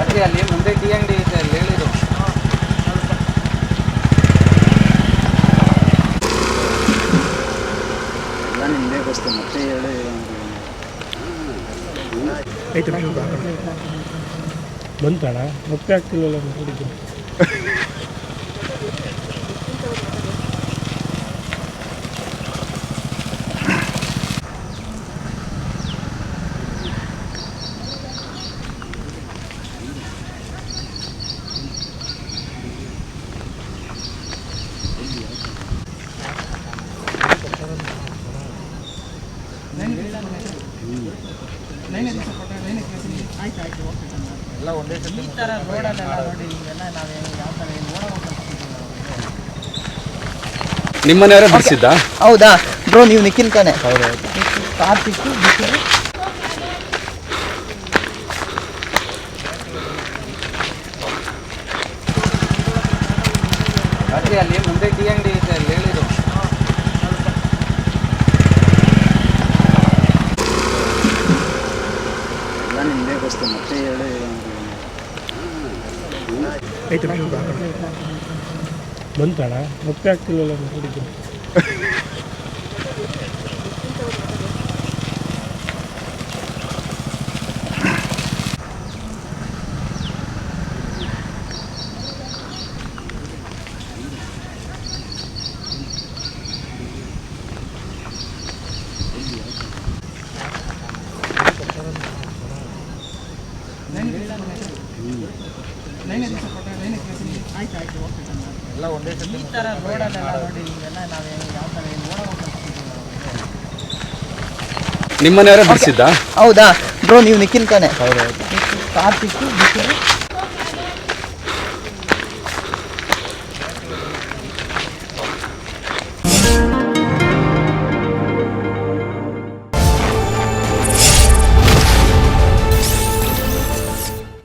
ಅದೇ ಅಲ್ಲಿ ಮುಂದೆ ಟಿ ಅಂಗಡಿ ಇದೆ ಅಲ್ಲಿ ಹೇಳಿದ್ರು ಎಲ್ಲ ನಿಮ್ಮದೇ ಮತ್ತೆ ಹೇಳಿ. ಐತೆ ಬಂತಣ ಮತ್ತೆ ಆಗ್ತಿಲ್ಲಲ್ಲ ಹುಡುಗಿ ಎಲ್ಲ ಒಂದೇ ಸತಿ ಈ ಥರ ರೋಡಲ್ಲೆಲ್ಲ ನೋಡಿ ಹಿಂಗೆಲ್ಲ ನಾವು ಯಾವ ಥರ ನೋಡೋಕೆ ನಿಮ್ಮನೆಯವರೇ ಬಿಡಿಸಿದ್ದ ಹೌದಾ? ಬ್ರೋ ನೀವು ನಿಖಿಲ್ ತಾನೆ? ಕಾರ್ತಿಕ್ ನಿಖಿಲ್ ಅಲ್ಲಿ ಮುಂದೆ ಟಿ ಅಂಗಡಿ ಇದೆ ಅಲ್ಲಿ ಹೇಳಿದ್ರು ಎಲ್ಲ ನಿಮ್ಮದೇ ಬಸ್ತು ಮತ್ತೆ ಹೇಳಿ. ಐತೆ ಬಂತಣ ಮತ್ತೆ ಆಗ್ತಿಲ್ಲಲ್ಲ ಎಲ್ಲ ಒಂದೇ ಸತಿ ಈ ಥರ ರೋಡಲ್ಲೆಲ್ಲ ನೋಡಿ ಹಿಂಗೆಲ್ಲ ನಾವು ಯಾವ ಥರ ನೋಡೋಕೆ ನಿಮ್ಮನೆಯವರೇ ಬಿಡಿಸಿದ್ದ? ಹೌದಾ? ಬ್ರೋ ನೀವು ನಿಖಿಲ್ ತಾನೆ. ಕಾರ್ತಿಕ್